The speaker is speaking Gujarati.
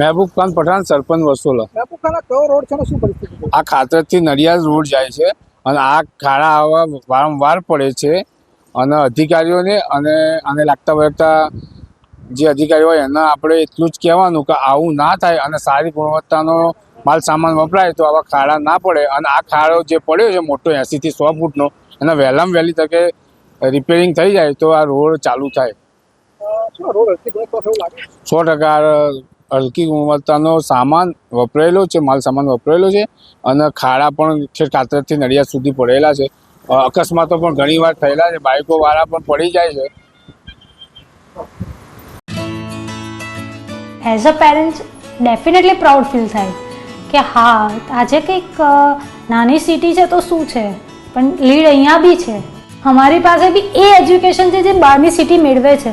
મહેબૂબ ખાન પઠાણ સરપંચ વસોલા. આ ખાતરથી નડિયાદ રોડ જાય છે અને આ ખાડા આવા વારંવાર પડે છે અને અધિકારીઓને અને આને લાગતા વળગતા જે અધિકારીઓ હોય એના આપણે એટલું જ કહેવાનું કે આવું ના થાય અને સારી ગુણવત્તાનો માલ સામાન વપરાય તો આવા ખાડા ના પડે અને આ ખાડો જે પડ્યો છે મોટો એંસીથી સો ફૂટનો એના વહેલામાં વહેલી તકે રિપેરિંગ થઈ જાય તો આ રોડ ચાલુ થાય. સો ટકા હલકી ગુણવત્તાનો સામાન વપરાયેલો છે, માલ સામાન વપરાયેલો છે અને ખાડા પણ છે કાતરથી નડિયાદ સુધી પડેલા છે. અકસ્માતો પણ ઘણી વાર થયેલા છે બાઇકો વાળા પણ પડી જાય છે. As a parents definitely proud feel થાય કે હા, આજે કંઈક નાની સિટી છે તો શું છે? પણ લીડ અહીંયા બી છે. અમારી પાસે બી એ એજ્યુકેશન છે જે બહારની સિટી મેળવે છે.